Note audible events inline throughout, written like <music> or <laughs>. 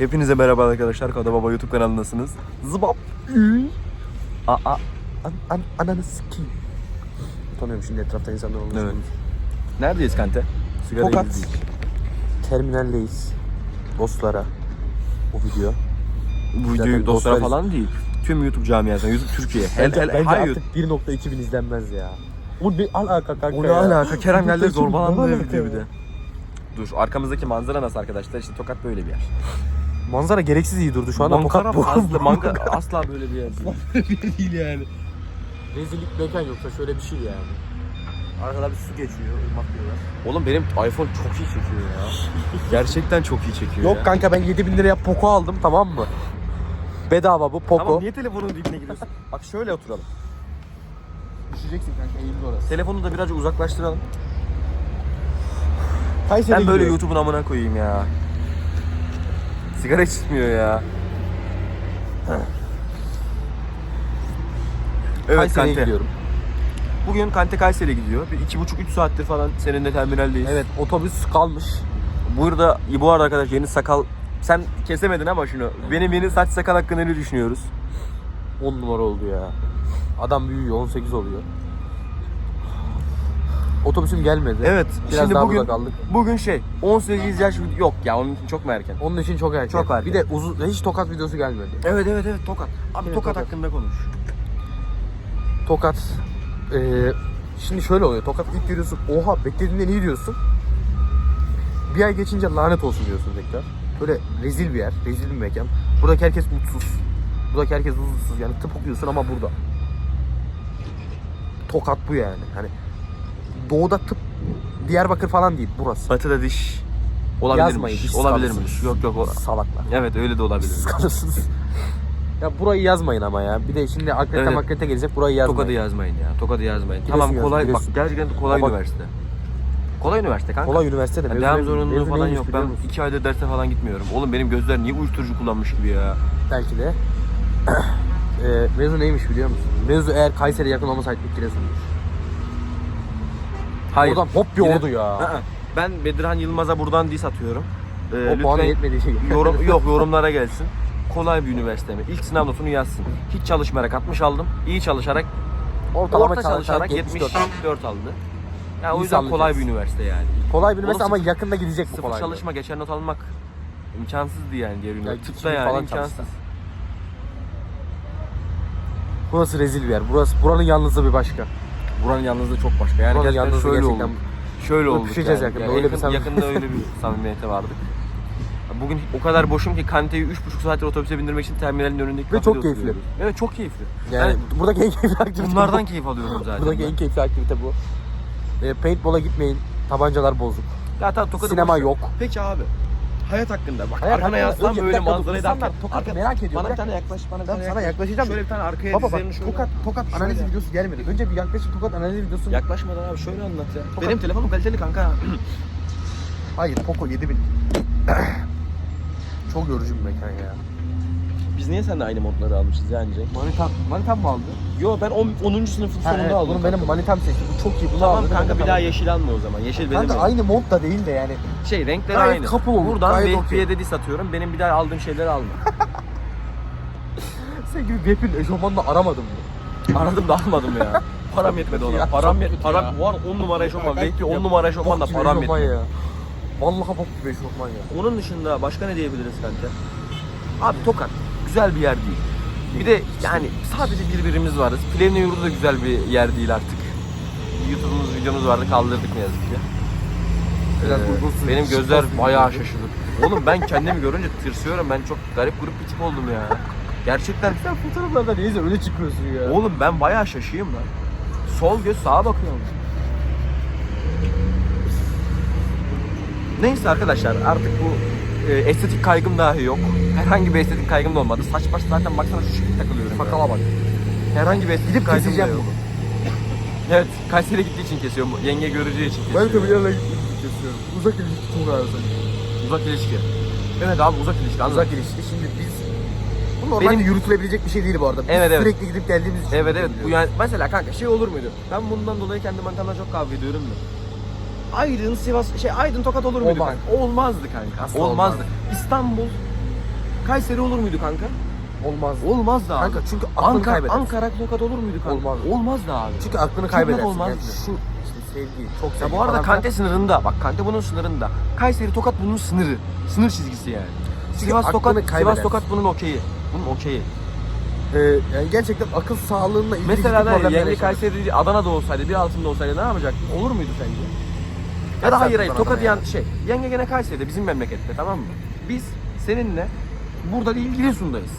Hepinize merhaba arkadaşlar. Kada Baba YouTube kanalındasınız. Zıbap. Aa, aa. An, an, ananı sikeyim. Utanıyorum şimdi etrafta insanlar olmuş. Evet. Neredeyiz Kante? Sigara Tokat. Terminaldeyiz. Dostlara. Bu video. Bu Zaten videoyu dostlara dostlar- falan değil. Tüm YouTube camiasına, YouTube Türkiye. Hel, Bence, hel, bence hayır. artık 1.2 bin izlenmez ya. Bu bir alaka kanka O ne ya. alaka? Kerem geldi 1.2 bin zorbalandı ne video bir de. Dur arkamızdaki manzara nasıl arkadaşlar? İşte Tokat böyle bir yer. Manzara gereksiz iyi durdu şu anda. Ankara bu asla, manga, asla böyle bir yer değil. değil yani. Rezillik mekan yoksa şöyle bir şey yani. Arkada bir su geçiyor, ırmak diyorlar. Oğlum benim iPhone çok iyi çekiyor ya. Gerçekten çok iyi çekiyor Yok ya. kanka ben 7000 liraya Poco aldım tamam mı? Bedava bu Poco. Tamam niye telefonun dibine giriyorsun? <laughs> Bak şöyle oturalım. Düşeceksin kanka eğimli orası. Telefonu da birazcık uzaklaştıralım. Ben böyle gidiyorum. YouTube'un amına koyayım ya. Sigara içmiyor ya. Evet Kayseri'ye Kante. gidiyorum. Bugün Kante Kayseri'ye gidiyor. Bir iki buçuk üç saattir falan seninle terminaldeyiz. Evet otobüs kalmış. Burada bu arada arkadaş yeni sakal sen kesemedin ama şunu. Benim yeni saç sakal hakkında ne düşünüyoruz? 10 numara oldu ya. Adam büyüyor 18 oluyor. Otobüsüm gelmedi. Evet. Biraz şimdi daha bugün burada kaldık. bugün şey 18 yaş yok ya onun için çok mu erken? Onun için çok erken. Çok erken. Bir de uzun hiç tokat videosu gelmedi. Evet evet evet Tokat. Abi Evet, Tokat, Tokat. hakkında konuş. Tokat eee, şimdi şöyle oluyor. Tokat ilk görüyorsun. Oha beklediğinden iyi diyorsun. Bir ay geçince lanet olsun diyorsun tekrar. Böyle rezil bir yer. Rezil bir mekan. Buradaki herkes mutsuz. Buradaki herkes huzursuz. Yani tıp okuyorsun ama burada. Tokat bu yani. Hani doğuda tıp Diyarbakır falan değil burası. Batı'da diş olabilirmiş. Yazmayın, diş olabilirmiş. Yok yok. o- Salaklar. Evet öyle de olabilir. Siz kalırsınız. ya burayı yazmayın ama ya. Bir de şimdi akrete Evet. makrete gelecek burayı yazmayın. Tokat'ı yazmayın ya. Tokat'ı yazmayın. Giresun tamam kolay Giresun. bak gerçekten kolay Ama- üniversite. Kolay üniversite kanka. Kolay üniversitede Ya mezun devam zorunluluğu falan yok. Ben musun? iki aydır derse falan gitmiyorum. Oğlum benim gözler niye uyuşturucu kullanmış gibi ya? Belki de. <clears throat> e, mevzu neymiş biliyor musun? Mevzu eğer Kayseri'ye yakın olmasaydı Giresun'muş. Hayır. Oradan hop bir Yine- oldu ya. Ben Bedirhan Yılmaz'a buradan diss atıyorum. Ee, o puanı yetmediği şey. yorum, <laughs> yok yorumlara gelsin. Kolay bir üniversite mi? İlk sınav notunu yazsın. Hiç çalışmayarak 60 aldım. İyi çalışarak, Ortalama orta çalışarak 74. 74 aldı. Yani o İyi yüzden kolay sallayacağız. bir üniversite yani. Kolay bir üniversite Oğlum ama sıfır- yakında gidecek bu Sıfır kolay. çalışma, geçer not almak imkansızdı yani diğer üniversite. iki Tıpta yani falan imkansız. çalışsan. Burası rezil bir yer. Burası buranın yalnızlığı bir başka. Buranın yalnızlığı çok başka. Yani Buranın gerçekten şöyle gerçekten- oldu. Şöyle oldu. Öpüşeceğiz yakında, öyle bir yakın, samimi- yakında öyle bir <laughs> samimiyete vardık. Bugün o kadar boşum ki Kante'yi 3,5 saattir otobüse bindirmek için terminalin önündeki Ve çok keyifli. oturuyoruz. Evet çok keyifli. Yani, Yani buradaki en keyifli aktivite bunlardan bu. keyif alıyorum <laughs> zaten. Buradaki ben. en keyifli aktivite bu. E, paintball'a gitmeyin. Tabancalar bozuk. Ya tamam tokadı Sinema boş yok. Peki abi. Hayat hakkında bak Hayat arkana hakkında- yaslan Önce bir böyle dakika dur, manzarayı insanlar derken- Tokat'ı Arka- merak ediyor. Bana bir Bırak. tane yaklaş bana bir Tamam, tane sana yaklaş. yaklaşacağım. Şöyle bir tane arkaya Baba bak dizlerini şöyle. tokat tokat Şöyle. analiz videosu gelmedi. Önce bir yaklaşık tokat analiz videosu. Yaklaşmadan abi şöyle anlat ya. Tokat- Benim telefonum kaliteli kanka. Hayır Poco 7000. <clears throat> Çok yorucu bir mekan ya. Biz niye seninle aynı modları almışız yani Cenk? Manitam, manitam mı aldı? Yo ben 10. sınıfın sonunda evet, aldım. bunu benim manitam seçti. Bu çok iyi. Bunu Tamam aldı, kanka bir daha yeşil alma o zaman. Yeşil benim. Kanka aynı mod da değil de yani. Şey renkleri Gayet aynı. couple olur, Buradan Vehbi'ye dedi satıyorum. Benim bir daha aldığım şeyleri alma. <laughs> Sen gibi Web'in eşofmanını aramadım mı? Aradım da almadım ya. Param yetmedi ona. Param çok yet kötü param var 10 numara eşofman. Vehbi 10 ya, numara eşofman da param yetmedi. Vallahi bok gibi eşofman ya. Onun dışında başka ne diyebiliriz kanka? Abi Tokat güzel bir yer değil. Bir de yani sadece birbirimiz varız. Plevne yurdu da güzel bir yer değil artık. YouTube'umuz videomuz vardı kaldırdık ne yazık ki. Biraz Ee, uygunsuz, benim şıkmaz gözler bayağı şaşırdı. Oğlum ben kendimi görünce tırsıyorum. Ben çok garip grup bir tip oldum ya. Gerçekten Sen fotoğraflarda neyse öyle çıkıyorsun ya. Oğlum ben bayağı şaşıyım lan. Sol göz sağa bakıyorum. Neyse arkadaşlar artık bu e, estetik kaygım dahi yok. Herhangi bir estetik kaygım da olmadı. Saç baş zaten baksana şu şekilde takılıyorum. Sakala bak. Herhangi bir estetik Gidip kaygım da keseceğim yok. bunu. Evet, Kayseri gittiği için kesiyorum. Yenge göreceği için Ben kesiyorum. tabii yerine kesiyorum. Uzak ilişki çok ağır Uzak ilişki. Evet abi uzak ilişki. anladım. Uzak ilişki şimdi biz bu normalde Benim- yürütülebilecek bir şey değil bu arada. Biz Evet, evet. sürekli gidip geldiğimiz için. Evet evet bu yani mesela kanka şey olur muydu? Ben bundan dolayı kendi manitamla çok kavga ediyorum da. Aydın, Sivas, şey Aydın Tokat olur muydu Olmaz. kanka? Olmazdı kanka. Asla olmazdı. olmaz. İstanbul, Kayseri olur muydu kanka? Olmaz. Olmaz da abi. Kanka çünkü aklını Ankara, kaybedersin. Ankara Tokat olur muydu kanka? Olmaz. Olmaz da abi. Çünkü aklını kaybedersin. olmazdı. Yani şu işte sevgi, çok sevgi Ya bu arada falan Kante sınırında. Bak Kante bunun sınırında. Kayseri Tokat bunun sınırı. Sınır çizgisi yani. Çünkü Sivas aklını Tokat, Sivas kaybedersin. Tokat bunun okeyi. Bunun okeyi. Ee, yani gerçekten akıl sağlığınla ilgili Mesela ciddi da problemler. Kayseri değil, Adana'da olsaydı, bir altında olsaydı ne yapacaktın? Olur muydu sence? Ya da hayır hayır, yani? yan şey, yenge gene Kayseri'de bizim memlekette tamam mı? Biz seninle burada değil Giresun'dayız.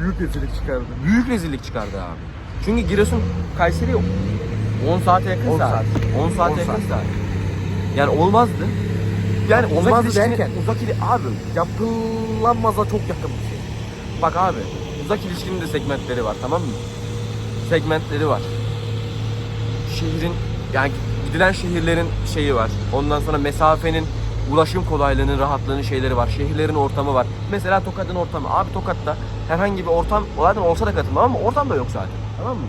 Büyük rezillik çıkardı. Büyük rezillik çıkardı abi. Çünkü Giresun Kayseri 10 saate yakın 10 saat. saat. 10 saate 10 yakın saat. saat. Yani olmazdı. Yani uzak Olmazdı ilişkinin- derken? uzak ili abi Yapılanmaza çok yakın bir şey. bak abi uzak ilişkinin de segmentleri var tamam mı? Segmentleri var. Şehrin yani gidilen şehirlerin şeyi var. Ondan sonra mesafenin ulaşım kolaylığının, rahatlığının şeyleri var. Şehirlerin ortamı var. Mesela Tokat'ın ortamı. Abi Tokat'ta herhangi bir ortam zaten olsa da katılmam ama ortam da yok zaten. Tamam mı?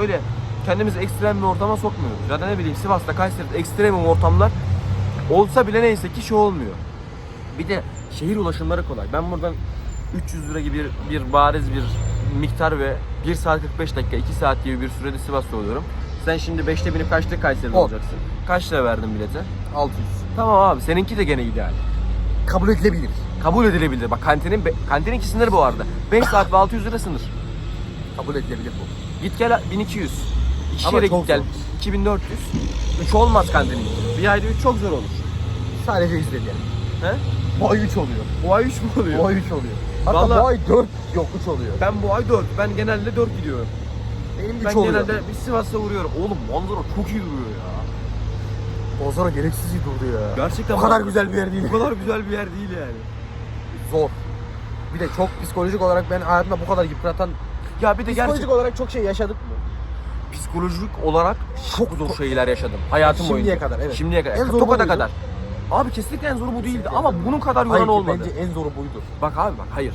Öyle kendimizi ekstrem bir ortama sokmuyoruz. Ya da ne bileyim Sivas'ta, Kayseri'de ekstrem ortamlar olsa bile neyse ki şey olmuyor. Bir de şehir ulaşımları kolay. Ben buradan 300 lira gibi bir, bir bariz bir miktar ve 1 saat 45 dakika, 2 saat gibi bir sürede Sivas'ta oluyorum. Sen şimdi 5'te binip kaçta Kayseri'de On. olacaksın? Kaç lira verdin bilete? 600. Tamam abi seninki de gene ideal. Kabul edilebilir. Kabul edilebilir. Bak kantinin, be- kantinin iki sınırı bu arada. 5 saat ve 600 lira sınır. Kabul edilebilir bu. Git gel 1200. İki Ama yere çok git gel zor. 2400. 3 olmaz kantinin. Bir ayda 3 çok zor olur. Sadece izledi. He? Bu ay 3 oluyor. Bu ay 3 mü oluyor? Bu ay 3 oluyor. Hatta Vallahi- bu ay 4 yok 3 oluyor. Ben bu ay 4. Ben genelde 4 gidiyorum. Benim 3 Ben oluyor. genelde bir Sivas'ta vuruyorum. Oğlum manzara çok iyi duruyor ya. Bozora gereksiz iyi durdu ya. Gerçekten O kadar bak- güzel bir yer değil. Bu kadar güzel bir yer değil yani. Zor. Bir de çok psikolojik olarak ben hayatımda bu kadar yıpratan Ya bir de psikolojik gerçekten olarak çok şey yaşadık mı? psikolojik olarak çok zor şeyler yaşadım hayatım Şimdiye boyunca. kadar, evet. Şimdiye kadar. En zoru Tokat'a buydu. kadar. Abi kesinlikle en zoru bu değildi ama bunun kadar yoran Hayır, olmadı. bence en zoru buydu. Bak abi bak hayır.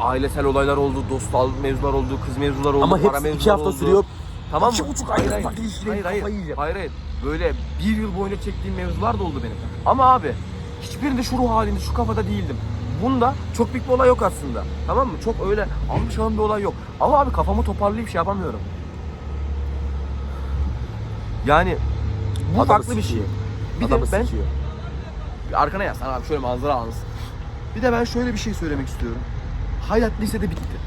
Ailesel olaylar oldu, dostal mevzular oldu, kız mevzular oldu, Ama para hepsi mevzular iki hafta oldu. sürüyor. Tamam İki mı? buçuk hayır, aylık hayır. bak ilişkilerin hayır, hayır, kafayı yiyeceğim. hayır, hayır. Böyle bir yıl boyunca çektiğim mevzular da oldu benim. Ama abi hiçbirinde şu ruh halinde, şu kafada değildim. Bunda çok büyük bir olay yok aslında. Tamam mı? Çok öyle almışan bir olay yok. Ama abi kafamı toparlayıp şey yapamıyorum. Yani bu Adamı farklı bir şey. sikiyor. Bir Adamı de ben sikiyor. arkana yaslan abi şöyle manzara anlasın. Bir de ben şöyle bir şey söylemek istiyorum. Hayat lisede bitti.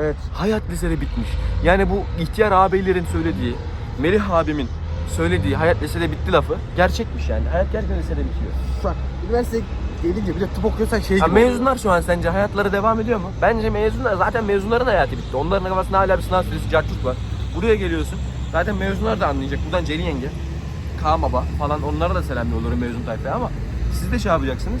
Evet. Hayat lisede bitmiş. Yani bu ihtiyar ağabeylerin söylediği, Melih abimin söylediği hayat lisede bitti lafı gerçekmiş yani. Hayat gerçekten lisede bitiyor. Şu an üniversiteye gelince bir de tıp okuyorsan şey gibi oluyor. mezunlar şu an sence hayatları devam ediyor mu? Bence mezunlar zaten mezunların hayatı bitti. Onların kafasında hala bir sınav süresi cartçuk var. Buraya geliyorsun. Zaten mezunlar da anlayacak. Buradan Celi yenge, Kaan baba falan onlara da selam yolluyorum mezun tayfaya ama siz de şey yapacaksınız.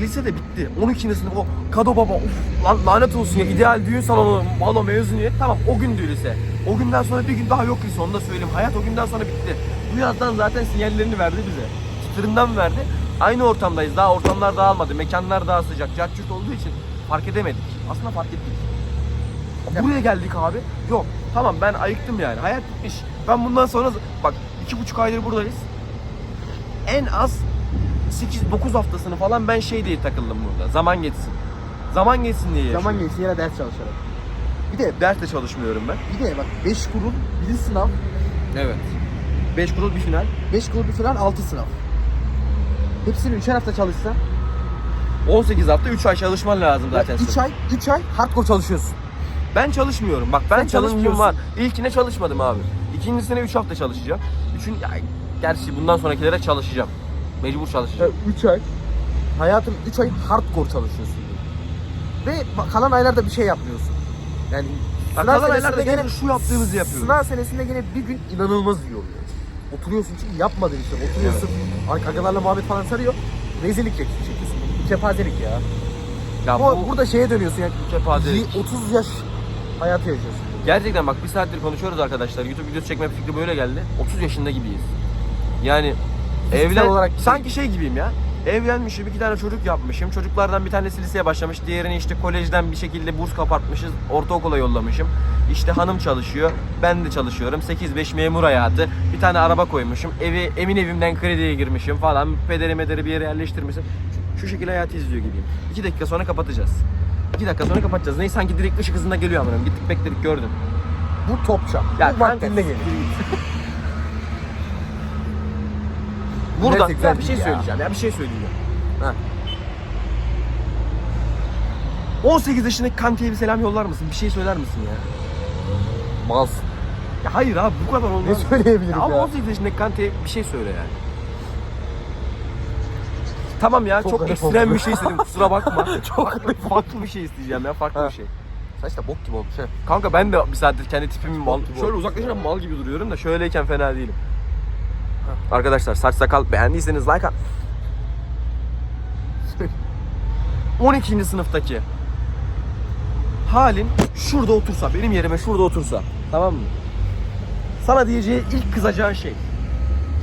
Lise de bitti. 12. sınıf o Kado baba of lan lanet olsun ya ideal düğün salonu malo mezuniyet tamam o gündü lise. O günden sonra bir gün daha yok lise onu da söyleyeyim. Hayat o günden sonra bitti. Bu yazdan zaten sinyallerini verdi bize. Çıtırından verdi. Aynı ortamdayız. Daha ortamlar dağılmadı. Mekanlar daha sıcak. Cartçurt olduğu için fark edemedik. Aslında fark ettik. Buraya geldik abi. Yok. Tamam ben ayıktım yani. Hayat bitmiş. Ben bundan sonra bak iki buçuk aydır buradayız. En az 8-9 haftasını falan ben şey diye takıldım burada. Zaman geçsin. Zaman geçsin diye yaşıyorum. Zaman geçsin yine ders çalışarak. Bir de Ders de çalışmıyorum ben. bir de bak 5 kurul, bir sınav, Evet. 5 kurul bir final. 5 kurul bir falan 6 sınav. Hepsini 3'er hafta çalışsan 18 hafta 3 ay çalışman lazım zaten. 3 ay 3 ay hardcore çalışıyorsun. Ben çalışmıyorum. Bak ben Sen çalışmıyorum çalışmıyorsun. var. İlkine çalışmadım abi. İkincisine 3 hafta çalışacağım. Üçün ya, gerçi bundan sonrakilere çalışacağım. Mecbur çalışacağım. 3 ay hayatın 3 ay hardcore çalışıyorsun. Ve kalan aylarda bir şey yapmıyorsun. Yani Bak, sınav kalan aylarda gene şu yaptığımızı yapıyoruz. Sınav senesinde gene bir gün inanılmaz iyi oluyor. Oturuyorsun çünkü yapmadığın için oturuyorsun. Evet. Agalarla muhabbet falan sarıyor. Rezillik çek- çekiyorsun. Kepazelik ya. Ya Bu, bu burada şeye dönüyorsun yani. kepazelik. 30 yaş hayatı yaşıyorsun. Gerçekten bak bir saattir konuşuyoruz arkadaşlar. YouTube videosu çekme fikri böyle geldi. 30 yaşında gibiyiz. Yani evlen olarak- sanki şey gibiyim ya. Evlenmişim, iki tane çocuk yapmışım. Çocuklardan bir tanesi liseye başlamış, diğerini işte kolejden bir şekilde burs kapartmışız, ortaokula yollamışım. İşte hanım çalışıyor, ben de çalışıyorum. 8-5 memur hayatı. Bir tane araba koymuşum. Evi emin evimden krediye girmişim falan. Pederi mederi bir yere yerleştirmişim. Şu şekilde hayatı izliyor gibiyim. 2 dakika sonra kapatacağız. 2 dakika sonra kapatacağız. Ney sanki direkt ışık hızında geliyor amınım. Gittik bekledik gördün. Bu topçam. Ya Bu vaktinde gelir. Buradan Gerçekten ya bir şey ya. söyleyeceğim. Ya bir şey söyleyeceğim. Heh. 18 yaşındaki Kante'ye bir selam yollar mısın? Bir şey söyler misin ya? Malsın. Ya hayır abi bu kadar olmaz. Ne söyleyebilirim Ya ama ya? 18 yaşındaki Kante'ye bir şey söyle yani. Tamam ya çok, Çok ekstrem oldu. bir şey istedim kusura bakma. <laughs> Çok farklı, farklı bir şey isteyeceğim ya farklı Ha. bir şey. Saç da bok gibi olmuş ha. Kanka ben de bir saattir kendi tipimi mal, şöyle uzaklaşınca mal gibi duruyorum da şöyleyken fena değilim. Arkadaşlar saç sakal beğendiyseniz like at. <laughs> 12. sınıftaki halin şurada otursa, benim yerime şurada otursa. Tamam mı? Sana diyeceği ilk kızacağı şey.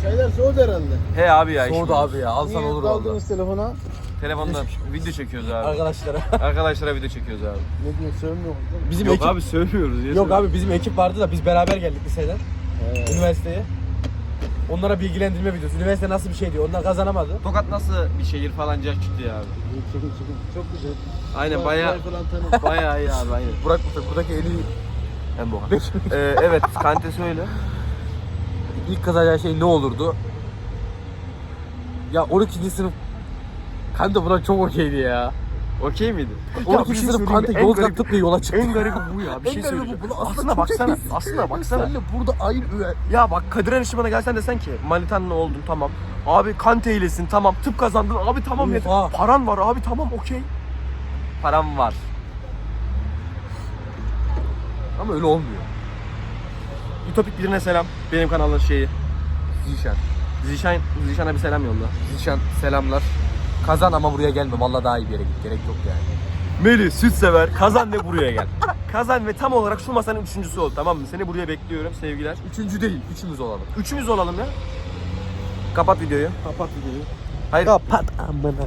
Çaylar soğudu herhalde. He abi ya. Soğudu abi ya. Alsan Niye olur valla. kaldınız telefona? Telefonda video çekiyoruz abi. Arkadaşlara. <laughs> Arkadaşlara video çekiyoruz abi. Ne diyor sövmüyor mu? Bizim Yok ekip abi sövmüyoruz. ya, Yok sövmüyoruz. abi bizim ekip vardı da biz beraber geldik liseden. Üniversiteye. Onlara bilgilendirme videosu. Üniversite nasıl bir şey diyor. Onlar kazanamadı. Tokat nasıl bir şehir falan çıktı ya abi. Çok güzel. Aynen bayağı bayağı iyi abi aynen. Burak buradaki en iyi En boğa. ee, evet Kante söyle. ilk kazacağı şey ne olurdu? Ya 12. sınıf Kante buna çok okeydi ya. Okey miydi? 12. bir şey sınıf söyleyeyim mi? Kante En Yozgat garip- yola çıktı. En garibi bu ya. Bir En şey garibi söyleyeceğim. bu. Bunu aslında Aslına baksana. <laughs> eksiz. Aslına baksana. Senle burada aynı üye. Ya bak Kadir Enişte bana gelsen desen ki Manitan'la oldun tamam. Abi Kante iyilesin tamam. Tıp kazandın abi tamam. yeter. Oha. Paran var abi tamam okey. Param var. Ama öyle olmuyor. Ütopik birine selam. Benim kanalın şeyi. Zişan. Zişan, Zişan'a bir selam yolla. Zişan selamlar. Kazan ama buraya gelme. Valla daha iyi bir yere git. Gerek yok yani. Melih süt sever. Kazan ve buraya gel. Kazan ve tam olarak şu masanın üçüncüsü ol tamam mı? Seni buraya bekliyorum sevgiler. Üçüncü değil. Üçümüz olalım. Üçümüz olalım ya. Kapat videoyu. Kapat videoyu. Hayır. Kapat amına.